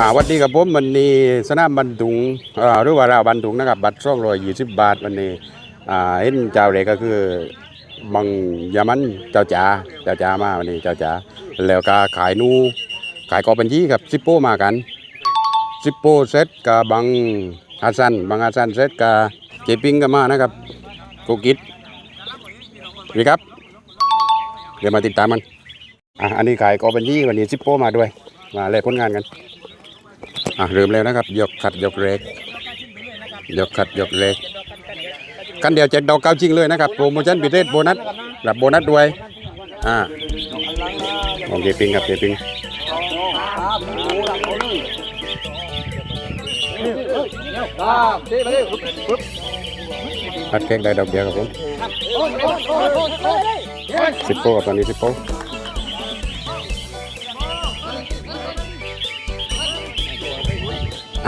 อ่าวันนี้กับผมวันนี้สนามบันทุงอ่าหรือว่าราบันทุงนะครับบัตรช่องรอยยี่สิบบาทวันนี้อ่าเห็นเจ้าเล็กก็คือบังยามันเจ้าจ๋าเจ้าจ๋ามาวันนี้เจ้าจ๋าแล้วก็ขายนูขายกอบัญชีกับซิปโปมากันซิปโปเซตกับบังฮัสซันบังฮัสซันเซตกับเจปิงก็มานะครับกูกิดนี่ครับเดี๋ยวมาติดตามมันอะอันนี้ขายกอบัญชีวันนี้ซิปโปมาด้วยมาเล่นผลงานกัน อะเริ่มแล้วนะครับ ยกขัดยกเล็กยกขัดยกเล็กกันเดียวเจ็ดดอกเก้าจริงเลยนะครับโปรโมชั่นพิเศษโบนัสรับโบนัสด้วยอ่าโอเคปิงครับเจปิงพัดเค้กได้ดอกเดียวครับผมสิบโปกับตอนนี้สิบโป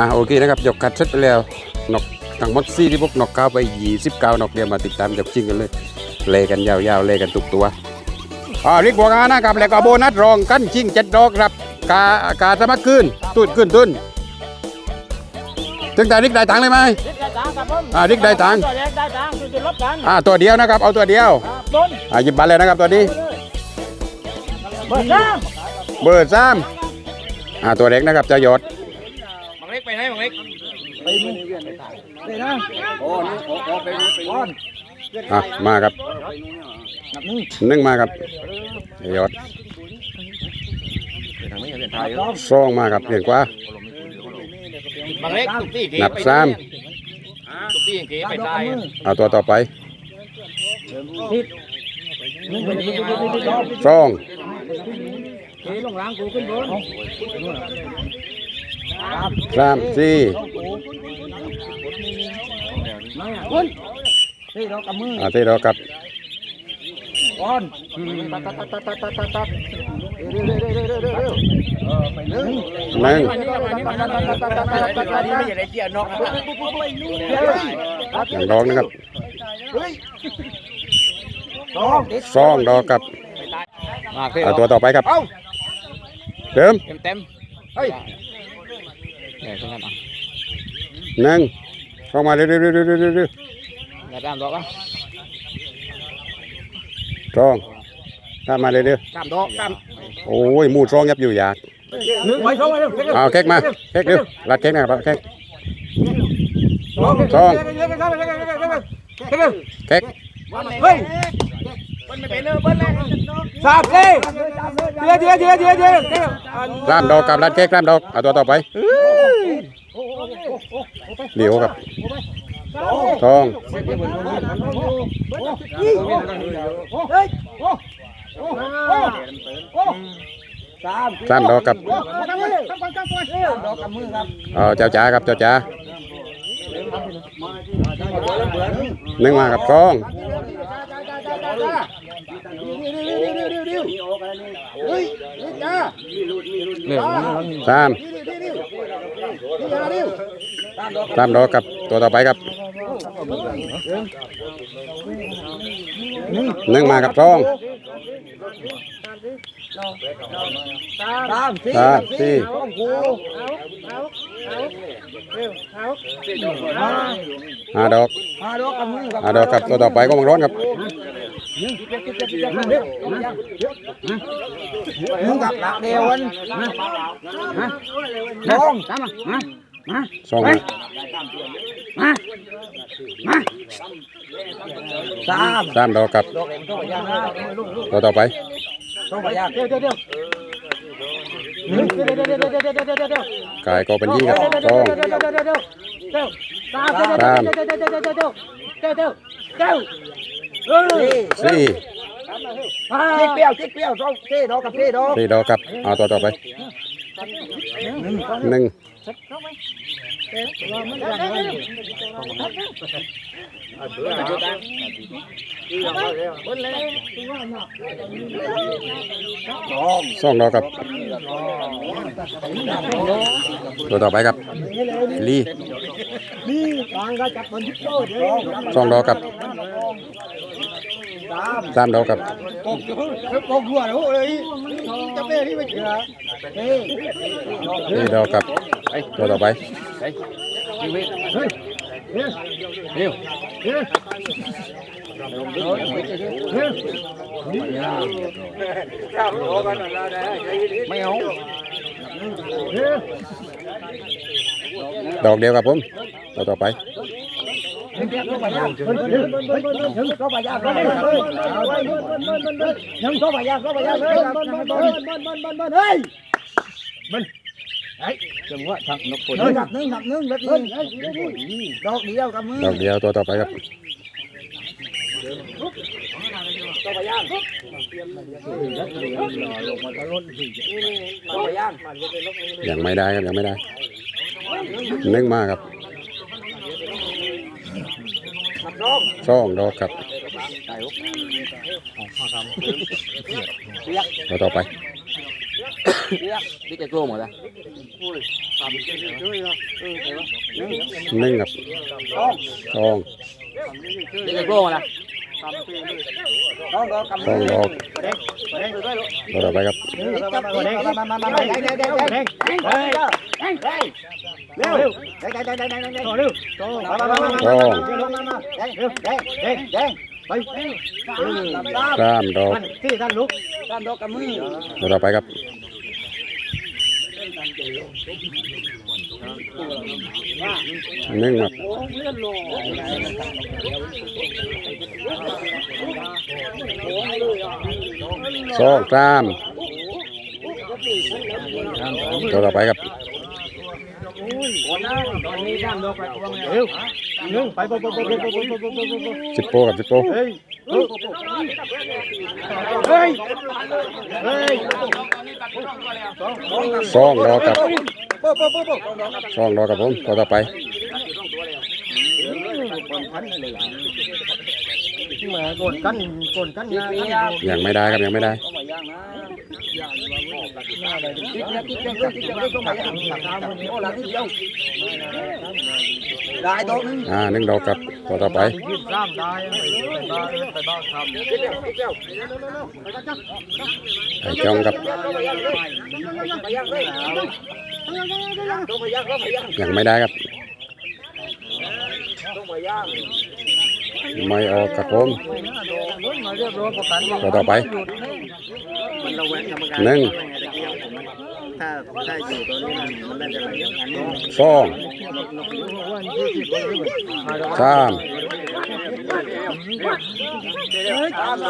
อะโอเคนะครับยกคัดเสร็จไปแล้วนกทั้งหมดซี่ที่พบนกเก้าไปยี่สิบเก้านกเดียวมาติดตามยกจริงกันเลย เลกันยาวๆเลกันทุกตัวอ่าริกบัวงานะครับแล้วก็โบนัสรองกันจริงเจ็ดดอกครับกากาสมัครขึ้นตุ้นขึ้นตุ้นถึงแต่ริกได้ตังค์เลยไหมริกได้ตังค์ครับผมอ่าริกได้ตังค์ตัวเล็กได้ตังค์คือจะลบกันอ่าตัวเดียวนะครับเอาตัวเดียวครับต้นอ่าหยิบบัตรเลยนะครับตัวนี้เบอร์สามเบอร์สามอ่าตัวเล็กนะครับเจะยศ มึงนี่นะโอ้นี่โอ้โอ้ไปนี่ไปนี่อะมาครับนึ่งมาครับยอดซองมาครับเปลี่ยนกว่าหนับซ้ำเอาตัวต่อไปซองสามสี่ คุณนี่เรากับมืออาที่เรากับก่อนตัดตัดตัดตัดตัดตัดตัดเร็วเร็วเร็วเร็วเร็วเร็วเออไปหนึ่งหนึ่งนี่มันตัดตัดตัดตัดตัดตัดตัดนี่ไม่ใช่ได้เจียนอกนะอย่างดอกนะครับสองสองดอกกับมาเเอาตัวต่อไปครับเดิมต็มเต็มเฮ้ยเดี๋ยวกันอะหนึ่ง เข้ามาเรื่อยๆเรื่อยๆเรื่อยๆเรื่อยอย่าตามดอกอะๆสองข้ามมาเรื่อยตามดอกตามๆโอ้ยหมูสองยับอยู่อยากหนึ่งไว้สองไว้เร็วเอาเค้กมาเค้กเร็วรัดเค้กนะครับเค้กสองสองเค้กเฮ้ยมันไม่เป็นเนอเบิ้ลเลยสามสี่เดี๋ยวเดี๋ยวเดี๋ยวเดี๋ยวเดี๋ยวเดี๋ยวสามดอกกับรัดเค้กสามดอกเอาตัวต่อไป เดี๋ยวครับสองสามสามดอกกับดอกกับมือครับเอเจ้าจ๋าครับเจ้าจ๋าหนึ่งมากับสองสาม สามดอกกับตัวต่อไปครับหนึ่งมากับสองสามสี่สามสี่ห้าดอกมาดอกครับห้าดอกกับตัวต่อไปก็มังร้อนครับมึงกับหลักเดียววันสองสา มาสองมามาสามสามดอกครับดอกต่อไปสองใกายก็เป็นยี่ครับสองสามสี่ที่เปรี้ยวที่เปรี้ยวสองที่ดอกกับที่ดอกที่ดอกครับเอาต่อต่อไปหนึ่ง สองดอกครับ ตัวต่อไปครับลีสองดอกครับสามดอกครับนี่ดอกครับ Rồi đầu bay. Đây. Nhiều. Nhiều. Mấy hổ. Đòn đeo gặp không? Đầu đầu bay. Nhân số bà gia, số bà gia. Bên. จังหวะทางนกปนหนักนึงหนักนึงแบบนี้ดอกเดียวกับมือดอกเดียวตัวต่อไปครับยังไม่ได้ครับยังไม่ได้นึ่งมาครับสองดอกครับตัวต่อไปนี่จะกลัวหมดละ นึ่งกับตองตองดอกเราไปครับตองสามดอกเราไปครับ นึ่งครับสองสามตัวต่อไปครับ เร็วหนึ่งไปไปไปไปไปไปไปไปสิบโปกับสิบโปเฮ้ยเฮ้ยเฮ้ยเฮ้ยสองดอกับโป๊ะโป๊ะโป๊ะโป๊ะสองดอกับผมตัวต่อไปยังไม่ได้ครับยังไม่ได้ อ่าหนึ่งดอกครับตัวต่อไปไปไอ้จองครับ ยังไม่ได้ครับ ไม่ออกครับผมตัวต่อไปหนึ่งสองสาม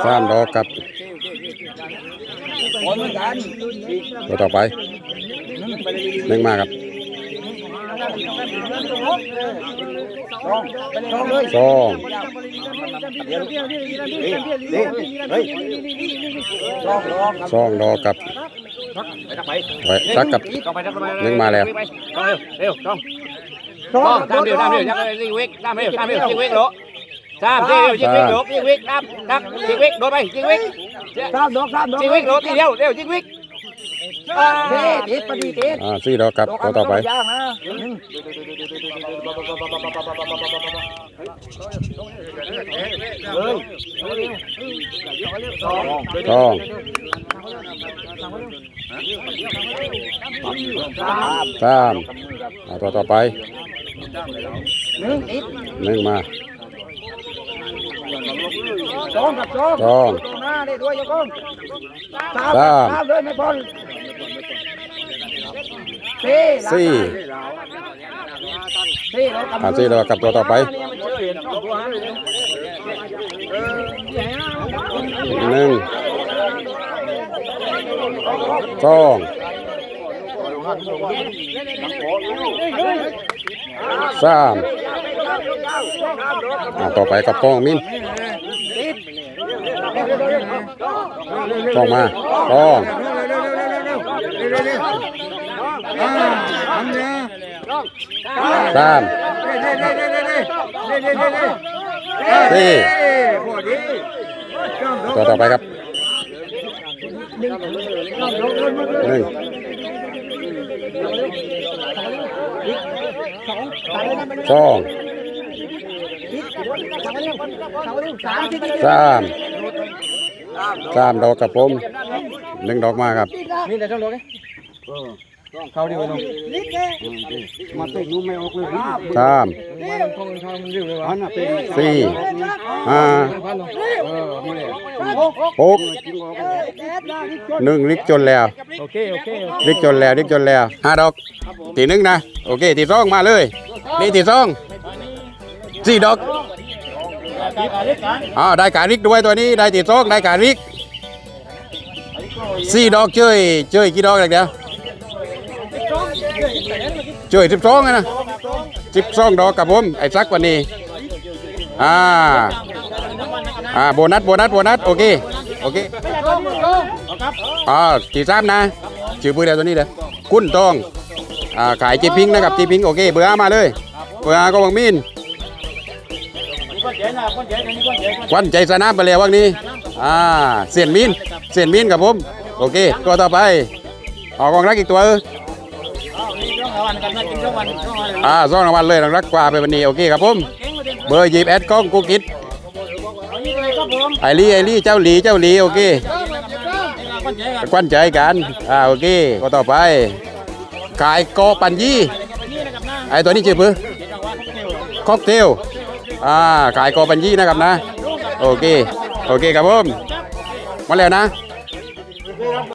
สามดอกครับตัวต่อไปหนึ่งมาครับสอง สองดอกครับไปไปไว้สักกับต้องไปต้องไปนึงมาแล้วเร็วต้องต้องตามเร็วตามเร็วยังไงยิงวิกตามเร็วตามเร็วยิงวิกโลตามเร็วยิงวิกโลยิงวิกตามตามยิงวิกโดนไปยิงวิกสามดอกสามดอกยิงวิกโลทีเดียวเร็วยิงวิกเด็ดเด็ดปฏิเด็ดอ่าสี่ดอกครับตัวต่อไป ย่างนะสองสามอ่าตัวต่อไปหนึ่งมาสองกับสองสองหน้าได้ด้วยโยกงสามสามสามเลยไม่พอสี่สี่สี่เรากำอ่าสี่ดอกกับตัวต่อไป หนึ่งสองสามต่อไปกับกล้องมินกล้องมากล้องสามสี่ ตัวต่อไปครับหนึ่งสองสามสามดอกกับผมหนึ่งดอกมาครับนี่แต่ต้องโดน เขาดีกว่าน้องมาเตะนุ่มไม่ออกเลยสามท่องทางมันเร็วเลยวะน่ะเป็นสี่ห้าพันเนาะเออนี่แหละหกหนึ่งลิกจนแล้วโอเคโอเคลิกจนแล้วลิกจนแล้วห้าดอกตีหนึ่งนะโอเคตีสองมาเลยนี่ตีสองสี่ดอกอ้าวได้การลิกด้วยตัวนี้ได้ตีสองได้การลิกสี่ดอกเจยเจยกี่ดอกอะไรเดียว เจยสิบสองนะสิบสองดอกกับผมไอ้ซักวันนี้อ่าอ่าโบนัสโบนัสโบนัสโอเคโอเคอ่าจีซ้ำนะชื่อปืนเดียวตัวนี้เลยกุ้นตองอ่าขายจีพิงนะครับจีพิงโอเคเบอร์อามาเลยเบอร์อาก็วังมินควันใจสนามไปแล้ววันนี้อ่าเสียนมินเสียนมินกับผมโอเคตัวต่อไปออกกองรักอีกตัวเออ อ่าซ่องรางวัลเลยรางรักกว่าไปวันนี้โอเคครับผมเบอร์ยีบแอดกล้องกูกิดไอลี่ไอลี่เจ้าหลีเจ้าหลีโอเคควันใจกันอ่าโอเคก็ต่อไปขายโกปันยี่ไอตัวนี้ชื่อปือค็อกเทลอ่าขายโกปันยี่นะครับนะโอเคโอเคครับผมมาแล้วนะ